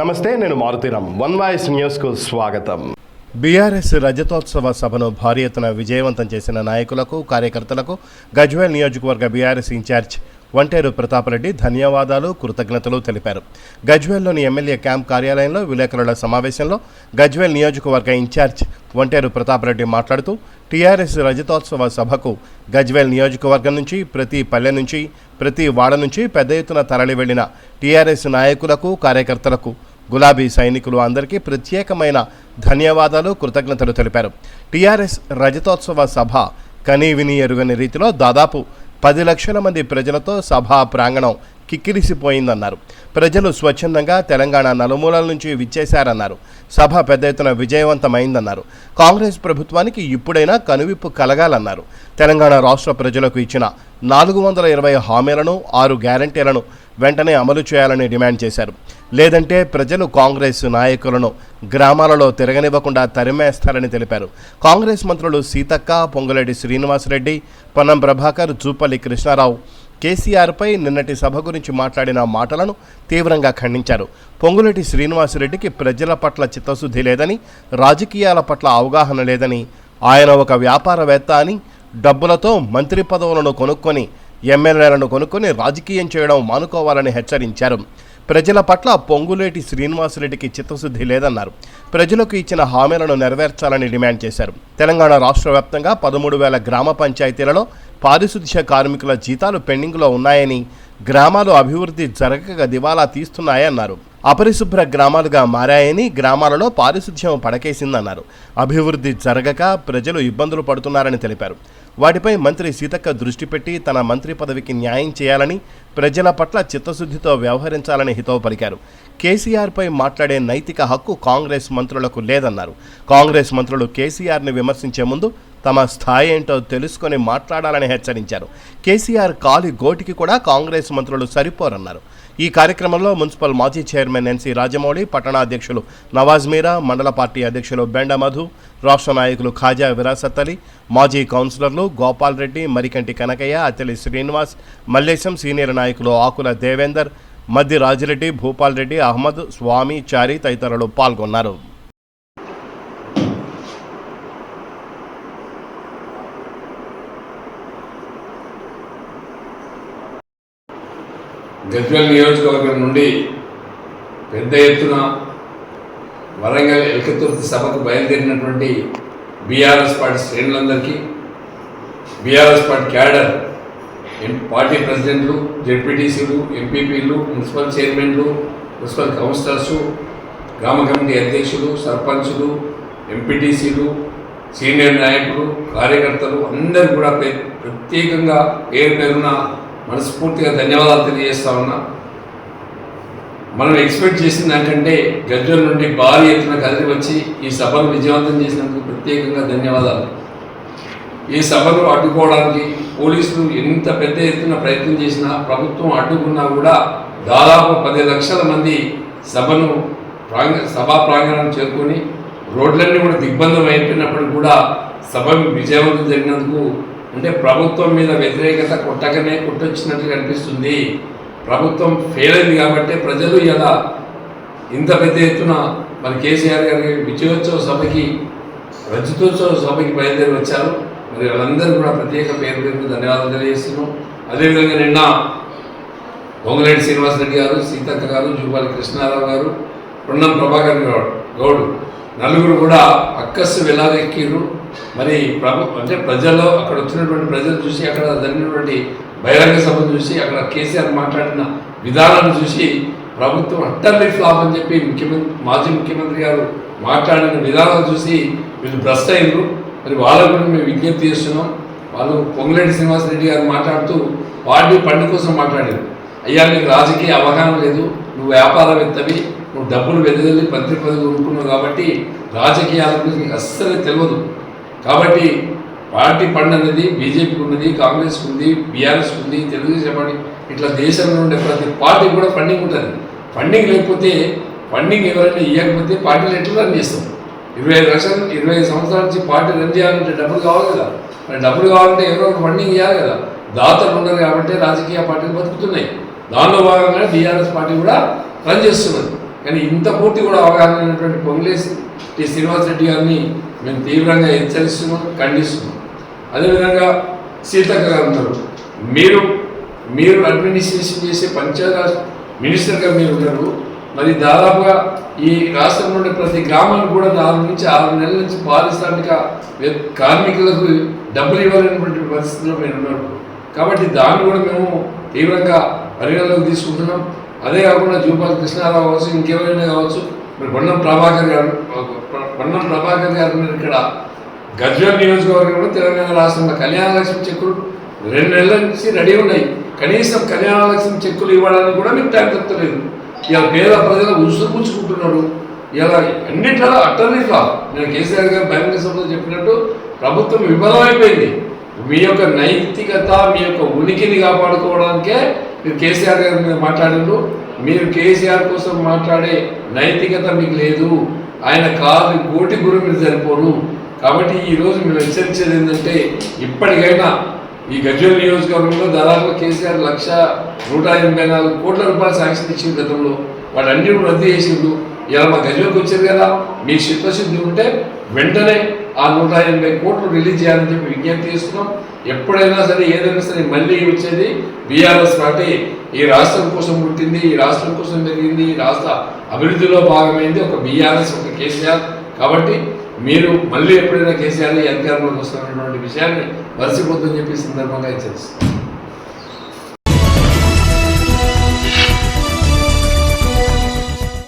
నమస్తే నేను Maruthi Ram one voice న్యూస్కు స్వాగతం. బీఆర్ఎస్ రజతోత్సవ సభను భారీ ఎత్తున విజయవంతం చేసిన నాయకులకు కార్యకర్తలకు గజ్వేల్ నియోజకవర్గ బీఆర్ఎస్ ఇన్ఛార్జ్ వంటేరు ప్రతాపరెడ్డి ధన్యవాదాలు కృతజ్ఞతలు తెలిపారు. గజ్వేల్లోని ఎమ్మెల్యే క్యాంప్ కార్యాలయంలో విలేకరుల సమావేశంలో గజ్వేల్ నియోజకవర్గ ఇన్ఛార్జ్ వంటేరు ప్రతాపరెడ్డి మాట్లాడుతూ టీఆర్ఎస్ రజతోత్సవ సభకు గజ్వేల్ నియోజకవర్గం నుంచి ప్రతి పల్లె నుంచి ప్రతి వాడ నుంచి పెద్ద ఎత్తున తరలి వెళ్ళిన టీఆర్ఎస్ నాయకులకు కార్యకర్తలకు గులాబీ సైనికులు అందరికీ ప్రత్యేకమైన ధన్యవాదాలు కృతజ్ఞతలు తెలిపారు. టీఆర్ఎస్ రజతోత్సవ సభ కనీవిని ఎరుగని రీతిలో దాదాపు పది లక్షల మంది ప్రజలతో సభా ప్రాంగణం కిక్కిరిసిపోయిందన్నారు. ప్రజలు స్వచ్ఛందంగా తెలంగాణ నలుమూలల నుంచి విచ్చేశారన్నారు. సభ పెద్ద ఎత్తున విజయవంతమైందన్నారు. కాంగ్రెస్ ప్రభుత్వానికి ఇప్పుడైనా కనువిప్పు కలగాలన్నారు. తెలంగాణ రాష్ట్ర ప్రజలకు ఇచ్చిన నాలుగు వందల ఇరవై హామీలను ఆరు గ్యారంటీలను వెంటనే అమలు చేయాలని డిమాండ్ చేశారు. లేదంటే ప్రజలు కాంగ్రెస్ నాయకులను గ్రామాలలో తిరగనివ్వకుండా తరిమేస్తారని తెలిపారు. కాంగ్రెస్ మంత్రులు సీతక్క పొంగులేటి శ్రీనివాసరెడ్డి పొన్నం ప్రభాకర్ జూపల్లి కృష్ణారావు కేసీఆర్పై నిన్నటి సభ గురించి మాట్లాడిన మాటలను తీవ్రంగా ఖండించారు. పొంగులేటి శ్రీనివాసరెడ్డికి ప్రజల పట్ల చిత్తశుద్ధి లేదని రాజకీయాల పట్ల అవగాహన లేదని ఆయన ఒక వ్యాపారవేత్త అని డబ్బులతో మంత్రి పదవులను కొనుక్కొని ఎమ్మెల్యేలను కొనుక్కొని రాజకీయం చేయడం మానుకోవాలని హెచ్చరించారు. ప్రజల పట్ల పొంగులేటి శ్రీనివాసరెడ్డికి చిత్తశుద్ధి లేదన్నారు. ప్రజలకు ఇచ్చిన హామీలను నెరవేర్చాలని డిమాండ్ చేశారు. తెలంగాణ రాష్ట్ర వ్యాప్తంగా పదమూడు వేల గ్రామ పంచాయతీలలో పారిశుద్ధ్య కార్మికుల జీతాలు పెండింగ్లో ఉన్నాయని గ్రామాలు అభివృద్ధి జరగక దివాలా తీస్తున్నాయన్నారు. అపరిశుభ్ర గ్రామాలుగా మారాయని గ్రామాలలో పారిశుధ్యం పడకేసిందన్నారు. అభివృద్ధి జరగక ప్రజలు ఇబ్బందులు పడుతున్నారని తెలిపారు. వాటిపై మంత్రి సీతక్క దృష్టి పెట్టి తన మంత్రి పదవికి న్యాయం చేయాలని ప్రజల పట్ల చిత్తశుద్ధితో వ్యవహరించాలని హితవు పలికారు. కేసీఆర్పై మాట్లాడే నైతిక హక్కు కాంగ్రెస్ మంత్రులకు లేదన్నారు. కాంగ్రెస్ మంత్రులు కేసీఆర్ని విమర్శించే ముందు తమ స్థాయి ఏంటో తెలుసుకొని మాట్లాడాలని హెచ్చరించారు. కేసీఆర్ కాలి గోటికి కూడా కాంగ్రెస్ మంత్రులు సరిపోరన్నారు. ఈ కార్యక్రమంలో మున్సిపల్ మాజీ చైర్మన్ ఎన్సీ రాజమౌళి పట్టణాధ్యక్షులు నవాజ్ మీరా మండల పార్టీ అధ్యక్షులు బెండ మధు రాష్ట్ర నాయకులు ఖాజా విరాసత్ అలీ మాజీ కౌన్సిలర్లు గోపాల్ రెడ్డి మరికంటి కనకయ్య అతలి శ్రీనివాస్ మల్లేశం సీనియర్ నాయకులు ఆకుల దేవేందర్ మద్ది రాజిరెడ్డి భూపాల్ రెడ్డి అహ్మద్ స్వామి చారి తదితరులు పాల్గొన్నారు. గజ్వెల్ నియోజకవర్గం నుండి పెద్ద ఎత్తున వరంగల్ ఎలకతుర్తి సభకు బయలుదేరినటువంటి బీఆర్ఎస్ పార్టీ శ్రేణులందరికీ బీఆర్ఎస్ పార్టీ క్యాడర్ పార్టీ ప్రెసిడెంట్లు జెడ్పీటీసీలు ఎంపీపీలు మున్సిపల్ చైర్మన్లు మున్సిపల్ కౌన్సిలర్సు గ్రామ కమిటీ అధ్యక్షులు సర్పంచులు ఎంపీటీసీలు సీనియర్ నాయకులు కార్యకర్తలు అందరూ కూడా ప్ర- ప్రత్యేకంగా పేరు పేరున మనస్ఫూర్తిగా ధన్యవాదాలు తెలియజేస్తా ఉన్నా. మనం ఎక్స్పెక్ట్ చేసిన దానికంటే గజ్వల్ నుండి భారీ ఎత్తున కదిలి వచ్చి ఈ సభను విజయవంతం చేసినందుకు ప్రత్యేకంగా ధన్యవాదాలు. ఈ సభను అడ్డుకోవడానికి పోలీసులు ఎంత పెద్ద ఎత్తున ప్రయత్నం చేసినా ప్రభుత్వం అడ్డుకున్నా కూడా దాదాపు పది లక్షల మంది సభను ప్రాంగ సభా ప్రాంగణాన్ని చేరుకొని రోడ్లన్నీ కూడా దిగ్బంధం అయిపోయినప్పుడు కూడా సభ విజయవంతం జరిగినందుకు అంటే ప్రభుత్వం మీద వ్యతిరేకత కొట్టకనే కొట్టొచ్చినట్లు కనిపిస్తుంది. ప్రభుత్వం ఫెయిల్ అయింది కాబట్టి ప్రజలు ఇలా ఇంత పెద్ద ఎత్తున మరి కేసీఆర్ గారి విజయోత్సవ సభకి రజతోత్సవ సభకి బయలుదేరి వచ్చారు. మరి వాళ్ళందరూ కూడా ప్రత్యేక పేరు పేరు ధన్యవాదాలు తెలియజేస్తున్నాం. అదేవిధంగా నిన్న పొంగులేటి శ్రీనివాసరెడ్డి గారు సీతక్క గారు జూపాలి కృష్ణారావు గారు పొన్నం ప్రభాకర్ గౌడ్ గౌడ్ నలుగురు కూడా అక్కస్సు వెలాగెక్కిరు మరి ప్రభు అంటే ప్రజల్లో అక్కడ వచ్చినటువంటి ప్రజలు చూసి అక్కడ జరిగినటువంటి బహిరంగ సభను చూసి అక్కడ కేసీఆర్ మాట్లాడిన విధానాన్ని చూసి ప్రభుత్వం అట్టర్లీ ఫ్లాప్ అని చెప్పి ముఖ్యమంత్రి మాజీ ముఖ్యమంత్రి గారు మాట్లాడిన విధానాలు చూసి వీళ్ళు భ్రష్ట అయ్యారు మరి వాళ్ళకు కూడా మేము విజ్ఞప్తి చేస్తున్నాం. వాళ్ళు పొంగులేటి శ్రీనివాసరెడ్డి గారు మాట్లాడుతూ పార్టీ పండు కోసం మాట్లాడారు. అయ్యా నీకు రాజకీయ అవగాహన లేదు. నువ్వు వ్యాపారవేత్తవి. నువ్వు డబ్బులు వెదజల్లి మంత్రి పదవి కొనుక్కున్నావు కాబట్టి రాజకీయాల గురించి అస్సలు అస్సలే తెలియదు. కాబట్టి పార్టీ ఫండ్ అనేది బీజేపీకి ఉన్నది కాంగ్రెస్కి ఉంది బీఆర్ఎస్కి ఉంది తెలుగుదేశం పార్టీ ఇట్లా దేశంలో ఉండే ప్రతి పార్టీ కూడా ఫండింగ్ ఉంటుంది. ఫండింగ్ లేకపోతే ఫండింగ్ ఎవరైనా ఇవ్వకపోతే పార్టీలు ఎట్లా రన్ చేస్తాం? ఇరవై ఐదు లక్షలు ఇరవై ఐదు సంవత్సరాల నుంచి పార్టీ రన్ చేయాలంటే డబ్బులు కావాలి కదా. మరి డబ్బులు కావాలంటే ఎవరో ఒక ఫండింగ్ ఇవ్వాలి కదా. దాతలు ఉన్నారు కాబట్టి రాజకీయ పార్టీలు బతుకుతున్నాయి. దానిలో భాగంగా బీఆర్ఎస్ పార్టీ కూడా రన్ చేస్తున్నది. కానీ ఇంత పూర్తి కూడా అవగాహన లేనటువంటి టి శ్రీనివాస్ రెడ్డి గారిని మేము తీవ్రంగా హెచ్చరిస్తున్నాం ఖండిస్తున్నాం. అదేవిధంగా సీతక్క గారు ఉన్నారు. మీరు మీరు అడ్మినిస్ట్రేషన్ చేసే పంచాయతీరాజ్ మినిస్టర్గా మీరు ఉన్నారు. మరి దాదాపుగా ఈ రాష్ట్రంలోని ప్రతి గ్రామానికి కూడా నాలుగు నుంచి ఆరు నెలల నుంచి పారిశ్రామిక కార్మికులకు డబ్బులు ఇవ్వాలనేటువంటి పరిస్థితిలో మీరు ఉన్నారు. కాబట్టి దాన్ని కూడా మేము తీవ్రంగా పరిగణలోకి తీసుకుంటున్నాం. అదే కాకుండా జూపాల్ కృష్ణారావు కావచ్చు ఇంకెవరైనా కావచ్చు మరి బొన్నం ప్రభాకర్ గారు బొన్నం ప్రభాకర్ గారు మీరు ఇక్కడ గజ్వేల్ నియోజకవర్గంలో తెలంగాణ రాష్ట్రంలో కళ్యాణలక్ష్మి చెక్కులు రెండు నెలల నుంచి రెడీ ఉన్నాయి. కనీసం కళ్యాణలక్ష్మి చెక్కులు ఇవ్వడానికి కూడా మీకు టైం దొరకలేదు. ఇలా పేద ప్రజలు ఉసురుపుచ్చుకుంటున్నారు ఇలా అన్నిట్లో అట్టర్నిట్లా నేను కేసీఆర్ గారు బహిరంగ సభలో చెప్పినట్టు ప్రభుత్వం విఫలమైపోయింది. మీ యొక్క నైతికత మీ యొక్క ఉనికిని కాపాడుకోవడానికే మీరు కేసీఆర్ గారి మీద మాట్లాడిండ్రు మీరు కేసీఆర్ కోసం మాట్లాడే నైతికత మీకు లేదు. ఆయన కాదు కోటి గురు మీరు సరిపోరు. కాబట్టి ఈరోజు మేము హెచ్చరించేది ఏంటంటే ఇప్పటికైనా ఈ గజ్వేల్ నియోజకవర్గంలో దాదాపు కేసీఆర్ లక్ష నూట ఎనభై నాలుగు కోట్ల రూపాయలు శాంక్షన్ ఇచ్చింది గతంలో. వాటన్ని రద్దు చేసిండు. ఇలా మా గజ్వేల్కి వచ్చారు కదా మీ చిత్తశుద్ధి ఉంటే వెంటనే ఆ నూట ఎనభై కోట్లు రిలీజ్ చేయాలని చెప్పి విజ్ఞప్తి చేస్తున్నాం. ఎప్పుడైనా సరే ఏదైనా సరే మళ్ళీ వచ్చేది బీఆర్ఎస్ పార్టీ. ఈ రాష్ట్రం కోసం పుట్టింది ఈ రాష్ట్రం కోసం పెరిగింది ఈ రాష్ట్ర అభివృద్ధిలో భాగమైంది ఒక బీఆర్ఎస్ ఒక కేసీఆర్. కాబట్టి మీరు మళ్ళీ ఎప్పుడైనా కేసీఆర్ ఈ అధికారంలోకి వస్తున్నటువంటి విషయాన్ని మరచిపోతుందని చెప్పి సందర్భంగా హెచ్చరిస్తున్నాం.